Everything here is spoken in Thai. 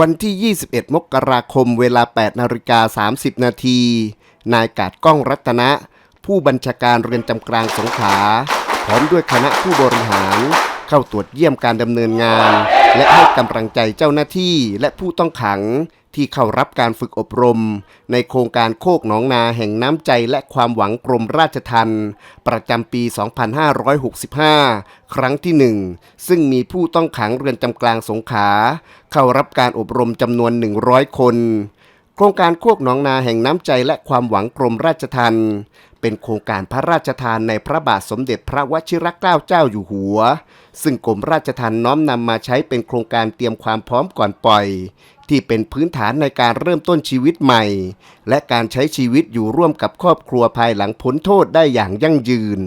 วันที่ 21 มกราคมเวลา 8 นาฬิกา 30 นาที นายกาดก้องรัตนะ ผู้บัญชาการเรือนจำกลางสงขลาพร้อมด้วยคณะผู้บริหาร เข้าตรวจเยี่ยมการดำเนินงาน และให้กำลังใจเจ้าหน้าที่และผู้ต้องขัง ที่เข้ารับการฝึกอบรม ในโครงการโคกหนองนาแห่งน้ำใจและความหวังกรมราชทัณฑ์ประจำปี 2565 ครั้งที่หนึ่งซึ่งมีผู้ต้องขังเรือนจำกลางสงขลาเข้ารับการอบรมจำนวน 100 คน โครงการโคกหนองนาแห่งน้ำใจและความหวังกรมราชทัณฑ์เป็นโครงการพระราชทานในพระบาทสมเด็จพระวชิรเกล้าเจ้าอยู่หัว ซึ่งกรมราชทัณฑ์น้อมนำมาใช้เป็นโครงการเตรียมความพร้อมก่อนปล่อย ที่เป็นพื้นฐานในการเริ่มต้นชีวิตใหม่ และการใช้ชีวิตอยู่ร่วมกับครอบครัวภายหลังพ้นโทษได้อย่างยั่งยืน